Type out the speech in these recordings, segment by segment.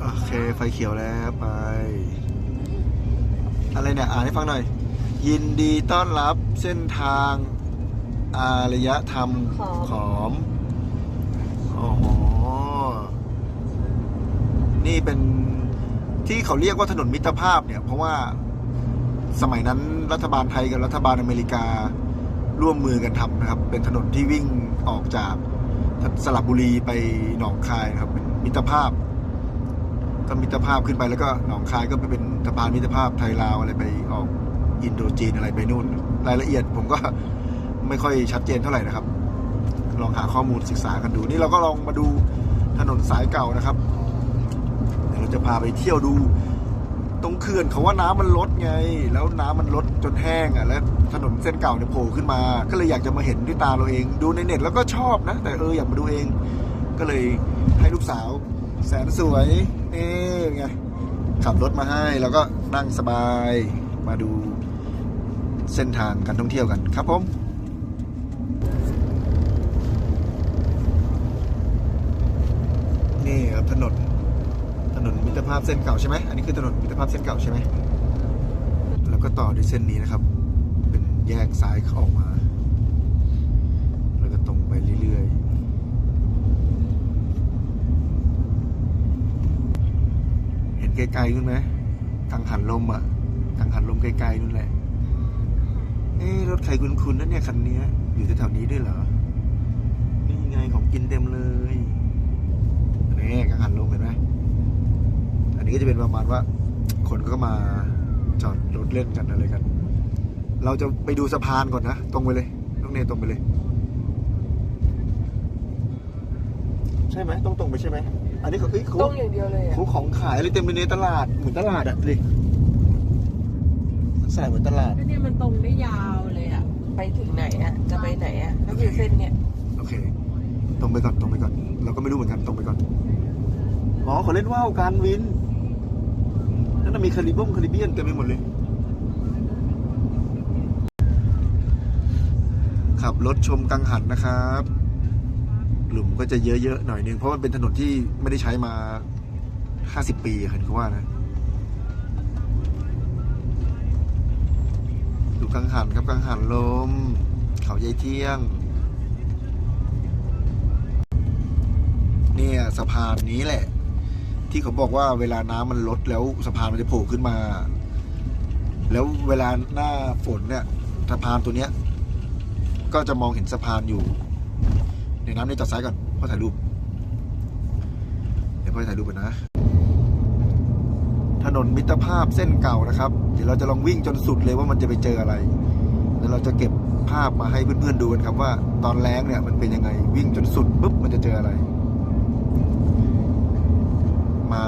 โอเคไฟเขียวแล้วไป อะไรเนี่ย อ่านให้ฟังหน่อย ยินดีต้อนรับเส้นทางอารยธรรมขอมขอมอ๋อนี่เป็นที่เขาเรียกว่าถนนมิตรภาพเนี่ย เพราะว่าสมัยนั้นรัฐบาลไทยกับรัฐบาลอเมริการ่วมมือกันทำนะครับ เป็นถนนที่วิ่งออกจากสระบุรีไปหนองคายนะครับเป็นมิตรภาพ็มิตรภาพขึ้นไปแล้วก็หนองคายก็ไปเป็นสะพานมิตรภาพไทยลาวอะไรไปออกอินโดจีนอะไรไปนู่น รายละเอียดผมก็ไม่ค่อยชัดเจนเท่าไหร่นะครับ ลองหาข้อมูลศึกษากันดู นี่เราก็ลองมาดูถนนสายเก่านะครับเดี๋ยวเราจะพาไปเที่ยวดู ตรงเขื่อนเขาว่าน้ำมันลดไง แล้วน้ำมันลดจนแห้งอะแล้วถนนเส้นเก่าเนี่ยโผล่ขึ้นมา ก็เลยอยากจะมาเห็นด้วยตาเราเอง ดูในเน็ตแล้วก็ชอบนะ แต่เอออยากมาดูเอง ก็เลยให้ลูกสาว แสนสวยนี่ไงขับรถมาให้แล้วก็นั่งสบายมาดูเส้นทางการท่องเที่ยวกันครับผมนี่ครับถนนถนนมิตรภาพเส้นเก่าใช่ไหมอันนี้คือถนนมิตรภาพเส้นเก่าใช่ไหมแล้วก็ต่อด้วยเส้นนี้นะครับ เป็นแยกซ้ายเขาออกมา แล้วก็ตรงไปเรื่อยๆ เห็น ไกลๆนู่นไหมกังหันลมอะกังหันลมไกลๆนู่นแหละเอ๊ะรถใครคุ้นๆนั่นเนี่ยคันเนี้ยอยู่แถวๆนี้ด้วยเหรอนี่ไงของกินเต็มเลยนี่กังหันลมเห็นไหมอันนี้ก็จะเป็นประมาณว่า คนก็มาจอดรถเล่นกันอะไรกัน เราจะไปดูสะพานก่อนนะตรงไปเลยต้องเนตรงไปเลย ใช่ไหมต้องตรงไปใช่ไหม อันนี้เขาเอ้ยเขาต้องอย่างเดียวเลยอะเขาของขายอะไรเต็มไปในตลาดเหมือนตลาดอะดิใส่เหมือนตลาด ก็เนี่ยมันตรงได้ยาวเลยอะ ไปถึงไหนอะ จะไปไหนอะก็คือเส้นเนี้ยโอเค ตรงไปก่อน ตรงไปก่อน เราก็ไม่รู้เหมือนกัน ตรงไปก่อน อ๋อเขาเล่นว่าวการวิน นั่นนะมีคาริบงคาริเบียนเต็มไปหมดเลย ขับรถชมกังหันนะครับ หลุมก็จะเยอะๆหน่อยนึงเพราะมันเป็นถนนที่ไม่ได้ใช้มา50ปีเห็นเขาว่านะดูกังหันครับกังหันลม เขาใยเที่ยง เนี่ยสะพานนี้แหละ ที่เขาบอกว่าเวลาน้ำมันลดแล้วสะพานมันจะโผล่ขึ้นมา แล้วเวลาหน้าฝนเนี่ยสะพานตัวเนี้ย ก็จะมองเห็นสะพานอยู่ ในน้ำนี่จอดซ้ายก่อนพ่อถ่ายรูป เดี๋ยวพ่อถ่ายรูปกันนะ ถนนมิตรภาพเส้นเก่านะครับ เดี๋ยวเราจะลองวิ่งจนสุดเลยว่ามันจะไปเจออะไร แล้วเราจะเก็บภาพมาให้เพื่อนๆดูกันครับว่าตอนแรงเนี่ยมันเป็นยังไงวิ่งจนสุดปุ๊บมันจะเจออะไร มา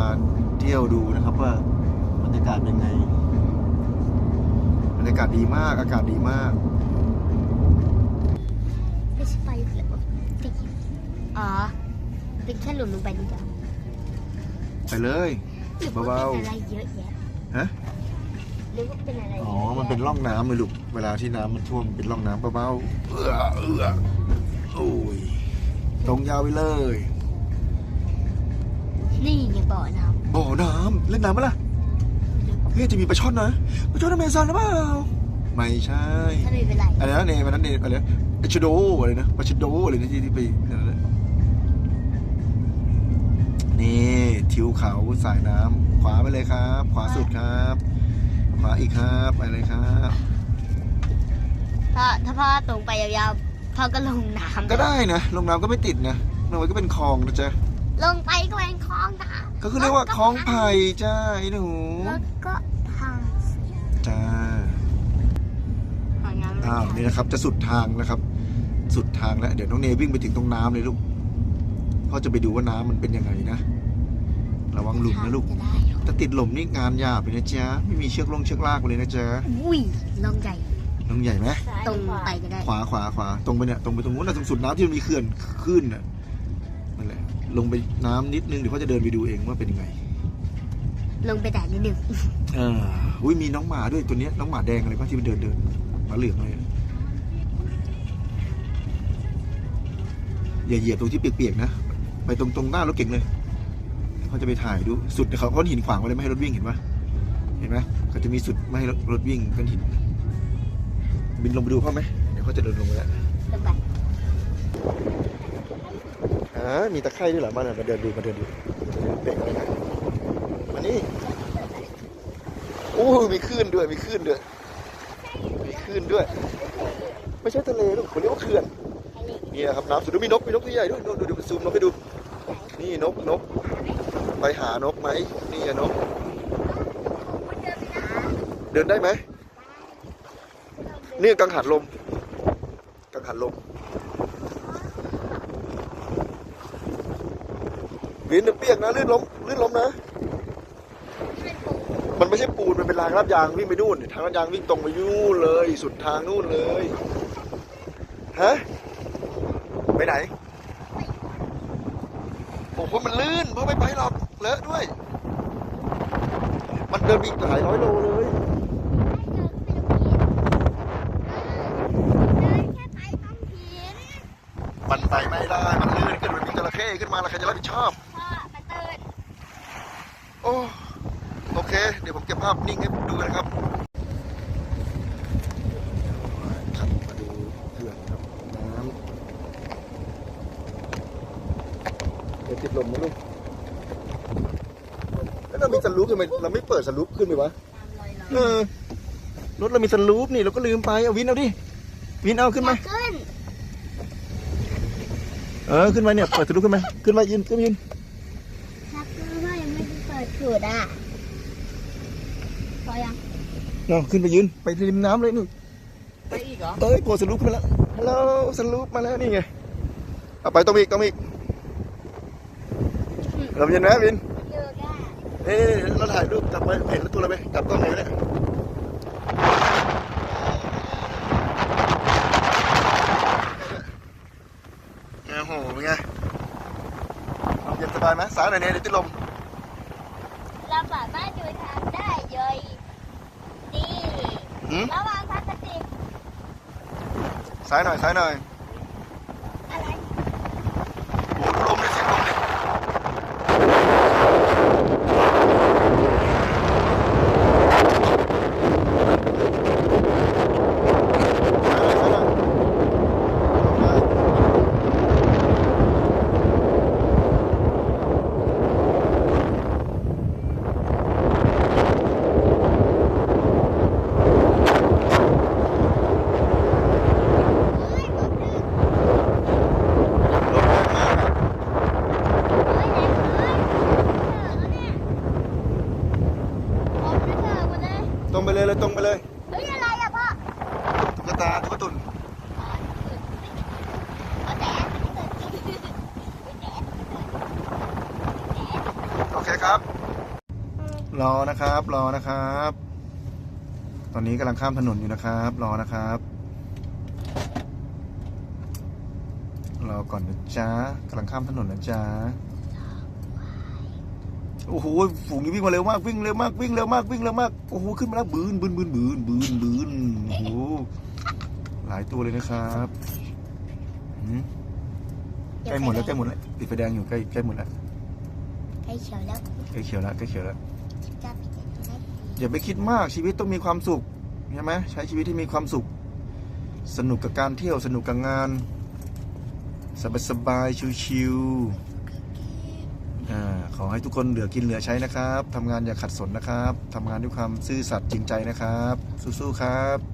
เที่ยวดูนะครับว่าบรรยากาศเป็นไง บรรยากาศดีมากอากาศดีมาก ติดอ๋อเป็นแค่หลุมลงไปนิดเดียวไปเลยหรือว่าเบาเป็นอะไรเยอะแยะๆฮะหรือว่าเป็นอะไรอ๋อมันเป็นร่องน้ำเลยลูกเวลาที่น้ำมันท่วมเป็นร่องน้ำเบาๆเอื้อเอื้อโอ้ยตรงยาวไปเลยนี่ไงบ่อน้บ่อน้ำเล่นน้ำไหมล่ะเฮ้ยจะมีปลาช่อนนะปลาช่อนอเมซอนหรือเปล่า ไม่ใช่ำถ้าไม่เป็นไรอะไรนะเนวันนั้นเนอะไรนะปลาชะโดอะไรนะปลาชะโดอะไรนะที่ที่ไปนั่นแหละนี่ทิวเขาสายน้ำขวาไปเลยครับ ขวาสุดครับ ขวาอีกครับไปเลยครับ ถ้าถ้าพ่อตรงไปยาวๆพ่อก็ลงน้ำก็ได้นะลงน้ำก็ไม่ติดนะมันก็เป็นคลองนะจ๊ะลงไปก็เป็นคลองน้ำก็คือเรียกว่าคลองไผ่จ้าไอ้หนูแล้วก็ทางจ้าทางน้ำ อ้าวนี่นะครับ จะสุดทางนะครับ สุดทางแล้วเดี๋ยวน้องเนวิ่งไปถึงตรงน้ำเลยลูกพ่อจะไปดูว่าน้ำมันเป็นยังไงนะระวังหลุมนะลูกจะได้เหรอถ้าติดหลุมนี่งานยากเลยนะจ๊ะไม่มีเชือกลงเชือกลากเลยนะจ๊ะอุ้ยลงใหญ่น้องใหญ่ไหมตรงไปก็ได้ขวาขวาขวาตรงไปเนี่ยตรงไปตรงนู้นนะตรงสุดน้ำที่มันมีเขื่อนขึ้นน่ะนั่นแหละลงไปน้ำนิดนึงเดี๋ยวพ่อจะเดินไปดูเองว่าเป็นยังไง ลงไปแต่นิดหนึ่งเอออุ้ยมีน้องหมาด้วยตัวเนี้ยน้องหมาแดงอะไรป่ะที่มันเดินเดินห มาเหลืองอะไรอะอย่าเหยียบตรงที่เปียกๆนะ ไปตรงตรงหน้ารถเก่งเลยเขาจะไปถ่ายดูสุดเขาก้อนหินขวางไว้เลยไม่ให้รถวิ่งเห็นปะเห็นไหมเขาจะมีสุดไม่ให้รถวิ่งก้อนหิน บินลงไปดูเขาไหมเดี๋ยวเขาจะเดินลงไปแล้วลงไปอ่ามีตะไคร่ด้วยเหรอมาหน่อยมาเดินดูมาเดินดูเป่งอะไรนะมานี่โอ้มีคลื่นด้วยมีคลื่นด้วยื่นด้วย ไม่ใช่ทะเลลูกเขาเรียกว่าเขื่อนนี่นะครับน้ำสุดมีนกมีนกตัวใหญ่ด้วยดูดูดูซูมนกให้ดู นี่นกนก ไปหานกไหมนี่อะนก เดินได้ไหมนี่กังหันลม กังหันลมวินเปียกนะลื่นล้มลื่นล้มนะ มันไม่ใช่ปูนมันเป็นรางลาดยางวิ่งไปนู่นทางลาดยางวิ่งตรงไปนู่เลย สุดทางนู่นเลยฮะไปไหนโอ้โหมันลื่นเพราะไม่ไปหรอกเลอะด้วย มันเดินไปอีกหลายร้อยโลเลยมันไปไม่ได้ มันลื่นขึ้นมันมีจระเข้ขึ้นมาแล้วใครจะรับผิดชอบ โอ้ โอเค เดี๋ยวผมเก็บภาพนิ่งให้ดูกันนะครับขับมาดูเขื่อนครับน้ำเดี๋ยวติดลมนะลูกแล้วเรามีสลูปทำไมเราไม่เปิดสลูปขึ้นไปวะเออรถเรามีสลูปนี่เราก็ลืมไปเอาวินเอาดิวินเอาขึ้นมาขึ้นเออขึ้นมาเนี่ยเปิดสลูปขึ้นมาขึ้นมายืนขึ้นมายืนชักก็ว่ายังไม่ได้เปิดฉุดอะพ อยังเอาขึ้นไปยืนไปริมน้ำเลยนู่นไปอีกเหรอเอ้ยโผล่สลูปขึ้นมาแล้วฮัลโหลสลูปมาแล้วนี่ไงเอาไปต้องมีอีกต้องมีอีกเราเย็นไหมวินเยอะก้าเอ้ยเราถ่ายรูปกลับไปเห็นแล้วตัวอะไรไหมกลับกล้องไหนวะเนี่ยโอ้โหเป็นไงเย็นสบายไหมสายหน่อยเนี่ยเดี๋ยวติดลม เราสามารถดูทางได้เลยนี่ หืม ระหว่างพลาสติก สายหน่อยสายหน่อย อะไร โอ้โหลมเลยเสียงลมเลยสายหน่อยสายหน่อยลมเลย เฮ้ยผมดึง ลมแรงมากอะ เฮ้ยแรงเฮ้ยเถอะแล้วเนี่ยผมจะเถอะหมดเลย ตรงไป เลยเลยตรงไปเลยเฮ้ยอะไรอะพ่อตุ๊กตาตุ๊กตุนเอาแต่โอเคครับ รอนะครับ รอนะครับ ตอนนี้กำลังข้ามถนนอยู่นะครับ รอนะครับ รอก่อนนะจ๊ะกำลังข้ามถนนนะจ๊ะ โอ้โหฝูงนี้วิ่งมาเร็วมากวิ่งเร็วมากวิ่งเร็วมากวิ่งเร็วมากโอ้โหขึ้นมาแล้วบืนบืนบืนบืนบืนบืนโอ้โหหลายตัวเลยนะครับหืมใกล้หมดแล้วใกล้หมดแล้วติดไฟแดงอยู่ใกล้ใกล้หมดแล้วใกล้เขียวแล้วใกล้เขียวแล้วใกล้เขียวแล้วจะไปเจอตัวได้อย่าไปคิดมากชีวิตต้องมีความสุขใช่ไหมใช้ชีวิตที่มีความสุข สนุกกับการเที่ยวสนุกกับงาน สบายสบายๆชิวๆอ่า ขอให้ทุกคนเหลือกินเหลือใช้นะครับทำงานอย่าขัดสนนะครับทำงานด้วยความซื่อสัตย์จริงใจนะครับ สู้ๆครับ